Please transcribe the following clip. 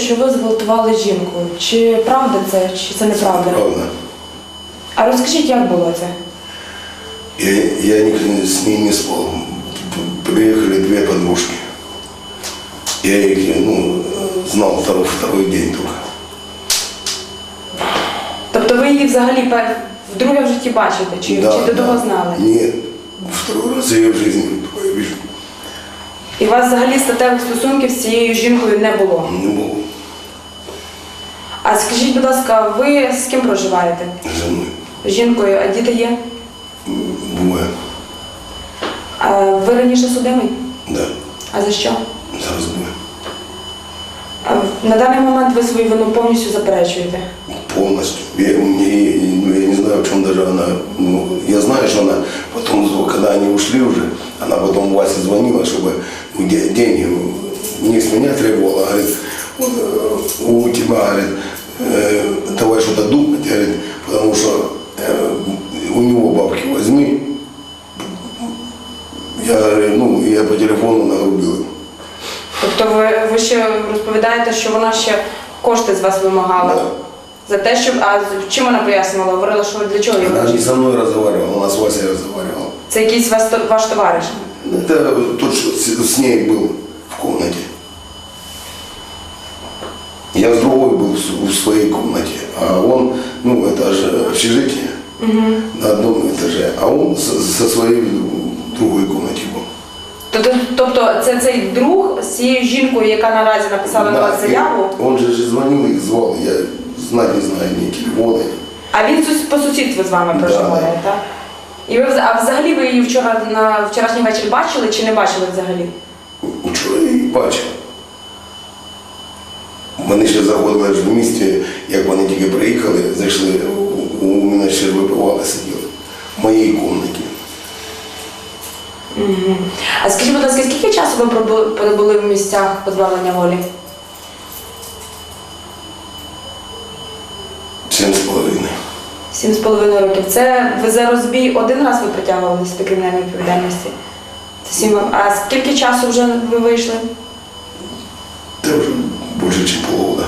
що ви зґвалтували жінку. Чи правда це, чи це неправда? Правда. А розкажіть, як було це? Я, я ни- с ней не спал. П- Приехали две подружки. Я их ну, знал второй, второй день только. Тобто ви її взагалі вдруге в житті бачите, чи, чи до того знали? Нет. Второй раз я ее в жизни такое вижу. І у вас взагалі статевих стосунків з цією жінкою не було. Не було. А скажіть, будь ласка, ви з ким проживаєте? с мною. З жінкою, а діти є? Буває. А ви раніше судимий? Да. А за що? За разбой. А на даний момент ви свою вину повністю заперечуєте. Полностью. Я, мне- ну, я не знаю, в чем даже она. Ну, я знаю, что она потом, когда они ушли уже, она потом Васе звонила, чтобы ну, де- деньги не с меня требовала, говорит, вот, э, у тебя, говорит, э, давай что-то думать, говорит, потому что э, у него бабки возьми. Я говорю, ну, я по телефону нагрубил. им. Тобто ви, ви ще розповідаєте, що вона ще кошти з вас вимагала? Да. За те, щоб. А з- чим вона пояснювала? Говорила, що для чого їй Она гроші? не со мной разговаривала, она с Васей разговаривала. Це якийсь вас, ваш товариш. Это тот, что с, с ней был в комнате. Я с другой был в, с- в своей комнате, а он, ну, это же общежитие на одном этаже, а он со, со своей в другой комнате был. Тобто, тобто це цей друг з цією жінкою, яка наразі написала на вас заяву, Он же же звонил и звал, я знать не знаю ни телефона. а він сус- по сусідству з вами Да, проживає, так? І ви вз- а взагалі ви її вчора на вчорашній вечір бачили чи не бачили взагалі? Вчора я її бачив. Вони ще заходили ж в місті, як вони тільки приїхали, зайшли, у, у мене ще випивали, сиділи в моїй кімнаті. А скажіть, будь ласка, скільки часу ви перебули в місцях позбавлення волі? Сім з половиною. Сім з половиною років. Це ви за розбій один раз ви притягувалися до кримінальної відповідальності? Це сім. А скільки часу вже ви вийшли? Це вже більше, ніж полгода.